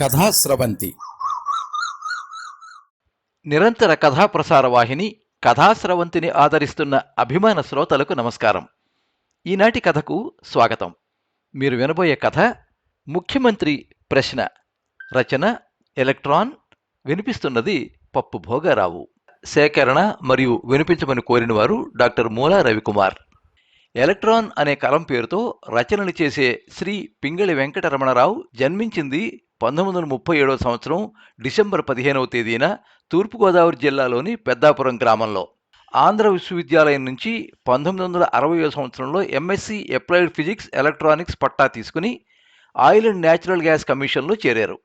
కథాస్రవంతి నిరంతర కథా ప్రసార వాహిని కథాస్రవంతిని ఆదరిస్తున్న అభిమాన శ్రోతలకు నమస్కారం. ఈనాటి కథకు స్వాగతం. మీరు వినబోయే కథ ముఖ్యమంత్రి ప్రశ్న రచన ఎలక్ట్రాన్ వినిపిస్తున్నది పప్పు భోగారావు. సేకరణ మరియు వినిపించమని కోరిన వారు డాక్టర్ మూలా రవికుమార్. ఎలక్ట్రాన్ అనే కలం పేరుతో రచనలు చేసే శ్రీ పింగళి వెంకటరమణరావు జన్మించింది పంతొమ్మిది వందల ముప్పై ఏడవ సంవత్సరం డిసెంబర్ పదిహేనవ తేదీన తూర్పుగోదావరి జిల్లాలోని పెద్దాపురం గ్రామంలో ఆంధ్ర విశ్వవిద్యాలయం నుంచి పంతొమ్మిది వందల అరవై సంవత్సరంలో ఎంఎస్సి అప్లైడ్ ఫిజిక్స్ ఎలక్ట్రానిక్స్ పట్టా తీసుకుని ఆయిల్ అండ్ న్యాచురల్ గ్యాస్ కమిషన్లో చేరారు.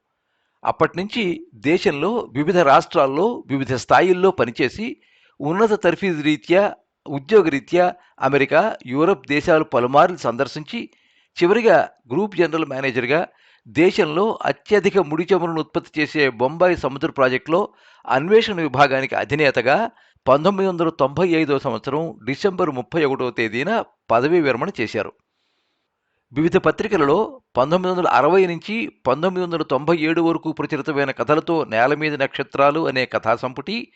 అప్పటి నుంచి దేశంలో వివిధ రాష్ట్రాల్లో వివిధ స్థాయిల్లో పనిచేసి ఉన్నత తర్ఫీదు రీత్యా ఉద్యోగరీత్యా అమెరికా యూరప్ దేశాలు పలుమార్లు సందర్శించి చివరిగా గ్రూప్ జనరల్ మేనేజర్గా దేశంలో అత్యధిక ముడి చమురును ఉత్పత్తి చేసే బొంబాయి సముద్ర ప్రాజెక్టులో అన్వేషణ విభాగానికి అధినేతగా పంతొమ్మిది వందల తొంభై ఐదవ సంవత్సరం డిసెంబర్ ముప్పై ఒకటవ తేదీన పదవీ విరమణ చేశారు. వివిధ పత్రికలలో పంతొమ్మిది వందల అరవై నుంచి పంతొమ్మిది వందల తొంభై ఏడు వరకు ప్రచురితమైన కథలతో నేల మీద నక్షత్రాలు అనే కథా సంపుటి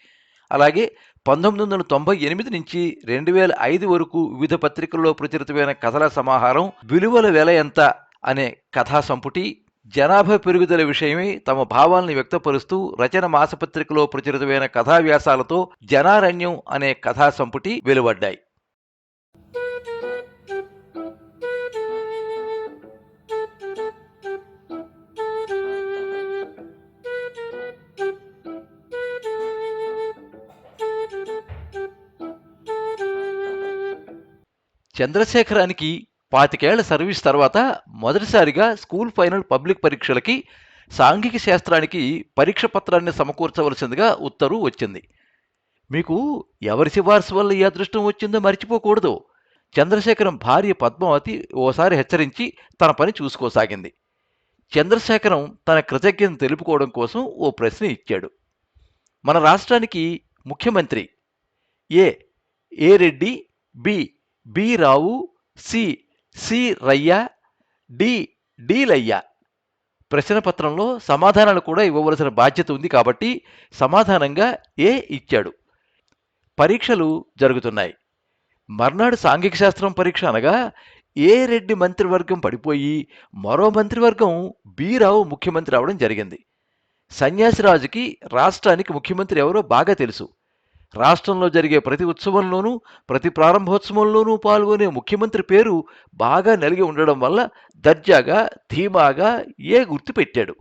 అలాగే పంతొమ్మిది వందల తొంభై ఎనిమిది నుంచి రెండు వేల ఐదు వరకు వివిధ పత్రికల్లో ప్రచురితమైన కథల సమాహారం విలువల వెల ఎంత అనే కథా సంపుటి జనాభా పెరుగుదల విషయమై తమ భావాలను వ్యక్తపరుస్తూ రచన మాసపత్రికలో ప్రచురితమైన కథా వ్యాసాలతో జనారణ్యం అనే కథా సంపుటి వెలువడ్డాయి. చంద్రశేఖరానికి పాతికేళ్ళ సర్వీస్ తర్వాత మొదటిసారిగా స్కూల్ ఫైనల్ పబ్లిక్ పరీక్షలకి సాంఘిక శాస్త్రానికి పరీక్ష పత్రాన్ని సమకూర్చవలసిందిగా ఉత్తర్వు వచ్చింది. మీకు ఎవరి సిఫార్సు వల్ల ఈ అదృష్టం వచ్చిందో మర్చిపోకూడదు. చంద్రశేఖరం భార్య పద్మావతి ఓసారి హెచ్చరించి తన పని చూసుకోసాగింది. చంద్రశేఖరం తన కృతజ్ఞతను తెలుపుకోవడం కోసం ఓ ప్రశ్న ఇచ్చాడు. మన రాష్ట్రానికి ముఖ్యమంత్రి A. A Reddy B. B. Rao C. C. రయ్య డి డి లయ్య. ప్రశ్నపత్రంలో సమాధానాలు కూడా ఇవ్వవలసిన బాధ్యత ఉంది కాబట్టి సమాధానంగా ఏ ఇచ్చాడు. పరీక్షలు జరుగుతున్నాయి. మర్నాడు సాంఘిక శాస్త్రం పరీక్ష అనగా ఏ రెడ్డి మంత్రివర్గం పడిపోయి మరో మంత్రివర్గం బి రావు ముఖ్యమంత్రి అవడం జరిగింది. సన్యాసిరాజుకి రాష్ట్రానికి ముఖ్యమంత్రి ఎవరో బాగా తెలుసు. రాష్ట్రంలో జరిగే ప్రతి ఉత్సవంలోనూ ప్రతి ప్రారంభోత్సవంలోనూ పాల్గొనే ముఖ్యమంత్రి పేరు బాగా నలిగి ఉండడం వల్ల దర్జాగా ధీమాగా ఏ గుర్తు పెట్టాడు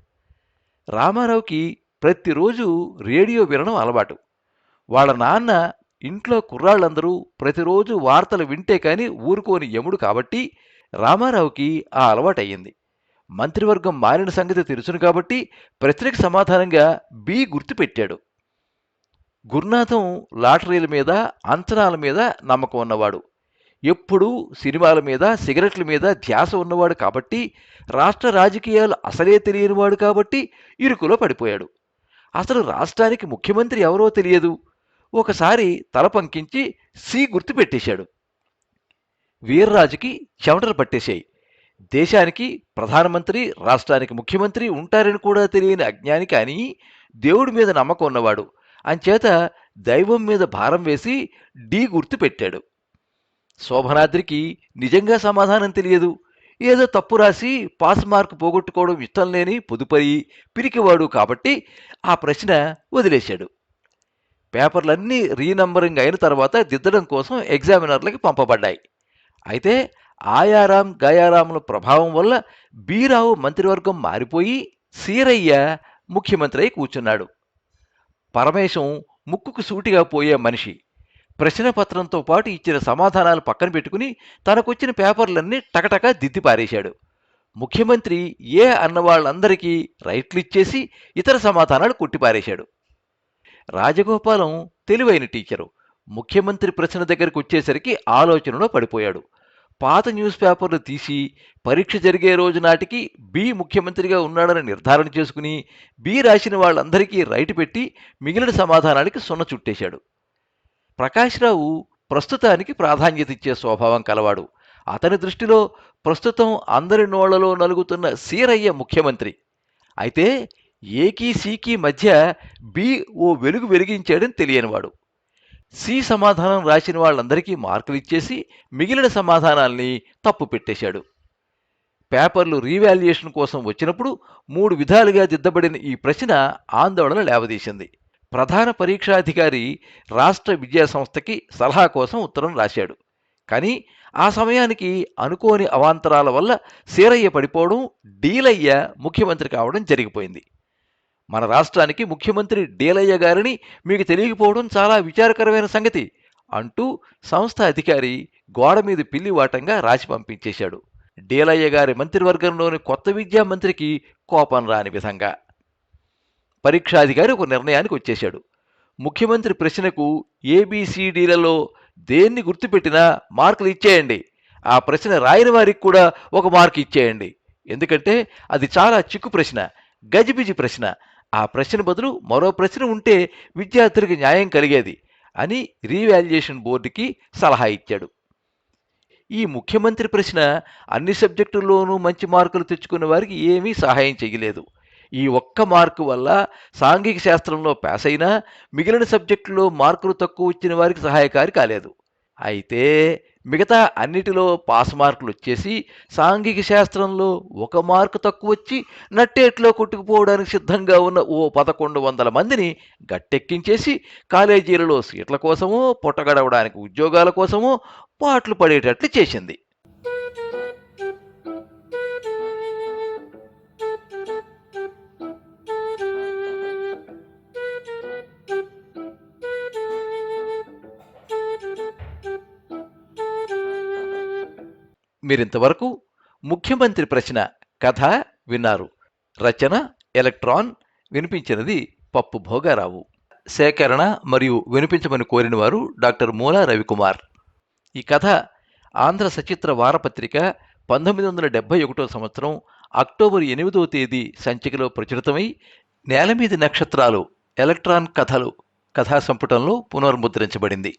రామారావుకి ప్రతిరోజు రేడియో వినడం అలవాటు. వాళ్ళ నాన్న ఇంట్లో కుర్రాళ్ళందరూ ప్రతిరోజు వార్తలు వింటే కానీ ఊరుకోని యముడు కాబట్టి రామారావుకి ఆ అలవాటయ్యింది. మంత్రివర్గం మారిన సంగతి తెలుసును కాబట్టి ప్రశ్నకి సమాధానంగా బి గుర్తు పెట్టాడు గురునాథం లాటరీల మీద అంచనాల మీద నమ్మకం ఉన్నవాడు. ఎప్పుడూ సినిమాల మీద సిగరెట్ల మీద ధ్యాస ఉన్నవాడు కాబట్టి రాష్ట్ర రాజకీయాలు అసలే తెలియనివాడు కాబట్టి ఇరుకులో పడిపోయాడు. అసలు రాష్ట్రానికి ముఖ్యమంత్రి ఎవరో తెలియదు. ఒకసారి తల పంకించి సి గుర్తు పెట్టేశాడు. వీర్రాజుకి చెమటలు పట్టేశాయి. దేశానికి ప్రధానమంత్రి రాష్ట్రానికి ముఖ్యమంత్రి ఉంటారని కూడా తెలియని అజ్ఞాని కానీ దేవుడి మీద నమ్మకం ఉన్నవాడు. అంచేత దైవం మీద భారం వేసి డి గుర్తు పెట్టాడు. శోభనాద్రికి నిజంగా సమాధానం తెలియదు. ఏదో తప్పు రాసి పాస్ మార్క్ పోగొట్టుకోవడం ఇష్టం లేని పొదుపరి పిరికివాడు కాబట్టి ఆ ప్రశ్న వదిలేశాడు. పేపర్లన్నీ రీనంబరింగ్ అయిన తర్వాత దిద్దడం కోసం ఎగ్జామినర్లకి పంపబడ్డాయి. అయితే ఆయారాం గయారాముల ప్రభావం వల్ల బీరావు మంత్రివర్గం మారిపోయి సీరయ్య ముఖ్యమంత్రి అయి కూర్చున్నాడు. పరమేశం ముక్కుకు సూటిగా పోయే మనిషి. ప్రశ్నపత్రంతో పాటు ఇచ్చిన సమాధానాలు పక్కన పెట్టుకుని తనకొచ్చిన పేపర్లన్నీ టకటక దిద్దిపారేశాడు. ముఖ్యమంత్రి ఏ అన్న వాళ్ళందరికీ రైట్లు ఇచ్చేసి ఇతర సమాధానాలు కొట్టిపారేశాడు. రాజగోపాలం తెలివైన టీచరు. ముఖ్యమంత్రి ప్రశ్న దగ్గరికి వచ్చేసరికి ఆలోచనలో పడిపోయాడు. పాత న్యూస్ పేపర్లు తీసి పరీక్ష జరిగే రోజు నాటికి బి ముఖ్యమంత్రిగా ఉన్నాడని నిర్ధారణ చేసుకుని బి రాసిన వాళ్ళందరికీ రైటు పెట్టి మిగిలిన సమాధానానికి సున్న చుట్టేశాడు. ప్రకాశ్రావు ప్రస్తుతానికి ప్రాధాన్యత ఇచ్చే స్వభావం కలవాడు. అతని దృష్టిలో ప్రస్తుతం అందరి నోళ్ళలో నలుగుతున్న సీరయ్య ముఖ్యమంత్రి. అయితే ఏకీ సీకి మధ్య బి ఓ వెలుగు వెలిగించాడని తెలియనివాడు. సి సమాధానం రాసిన వాళ్ళందరికీ మార్కులు ఇచ్చేసి మిగిలిన సమాధానాల్ని తప్పు పెట్టేశాడు. పేపర్లు రీవాల్యుయేషన్ కోసం వచ్చినప్పుడు మూడు విధాలుగా దిద్దబడిన ఈ ప్రశ్న ఆందోళన లేవదీసింది. ప్రధాన పరీక్షాధికారి రాష్ట్ర విద్యాసంస్థకి సలహా కోసం ఉత్తరం రాశాడు. కానీ ఆ సమయానికి అనుకోని అవాంతరాల వల్ల సీరయ్య పడిపోవడం డీలయ్య ముఖ్యమంత్రి కావడం జరిగిపోయింది. మన రాష్ట్రానికి ముఖ్యమంత్రి డీలయ్య గారిని మీకు తెలియకపోవడం చాలా విచారకరమైన సంగతి అంటూ సంస్థ అధికారి గోడ మీద పిల్లివాటంగా రాసి పంపించేశాడు. డీలయ్య గారి మంత్రివర్గంలోని కొత్త విద్యా మంత్రికి కోపం రాని విధంగా పరీక్షాధికారి ఒక నిర్ణయానికి వచ్చేశాడు. ముఖ్యమంత్రి ప్రశ్నకు ఏబిసిడీలలో దేన్ని గుర్తుపెట్టినా మార్కులు ఇచ్చేయండి. ఆ ప్రశ్న రాయని వారికి కూడా ఒక మార్కు ఇచ్చేయండి. ఎందుకంటే అది చాలా చిక్కు ప్రశ్న గజిబిజి ప్రశ్న. ఆ ప్రశ్న బదులు మరో ప్రశ్న ఉంటే విద్యార్థులకు న్యాయం కలిగేది అని రీవాల్యుయేషన్ బోర్డుకి సలహా ఇచ్చాడు. ఈ ముఖ్యమంత్రి ప్రశ్న అన్ని సబ్జెక్టుల్లోనూ మంచి మార్కులు తెచ్చుకున్న వారికి ఏమీ సహాయం చేయలేదు. ఈ ఒక్క మార్కు వల్ల సాంఘిక శాస్త్రంలో పాస్ అయినా మిగిలిన సబ్జెక్టులో మార్కులు తక్కువ వచ్చిన వారికి సహాయకారి కాలేదు. అయితే మిగతా అన్నిటిలో పాస్ మార్కులు వచ్చేసి సాంఘిక శాస్త్రంలో ఒక మార్కు తక్కువ వచ్చి నట్టేట్లో కొట్టుకుపోవడానికి సిద్ధంగా ఉన్న ఓ పదకొండు వందల మందిని గట్టెక్కించేసి కాలేజీలలో సీట్ల కోసమో పుట్టగడవడానికి ఉద్యోగాల కోసమో పాటలు పడేటట్లు చేసింది. మీరింతవరకు ముఖ్యమంత్రి ప్రశ్న కథ విన్నారు. రచన ఎలక్ట్రాన్ వినిపించినది పప్పు భోగారావు. సేకరణ మరియు వినిపించమని కోరిన వారు డాక్టర్ మూలా రవికుమార్. ఈ కథ ఆంధ్ర సచిత్ర వారపత్రిక పంతొమ్మిది వందల డెబ్బై ఒకటో సంవత్సరం అక్టోబర్ ఎనిమిదో తేదీ సంచికలో ప్రచురితమై నేలమీది నక్షత్రాలు ఎలక్ట్రాన్ కథలు కథా సంపుటంలో పునర్ముద్రించబడింది.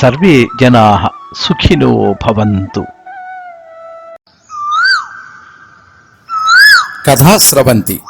సర్వే జనా సుఖినో భవంతు. కథా స్రవంతి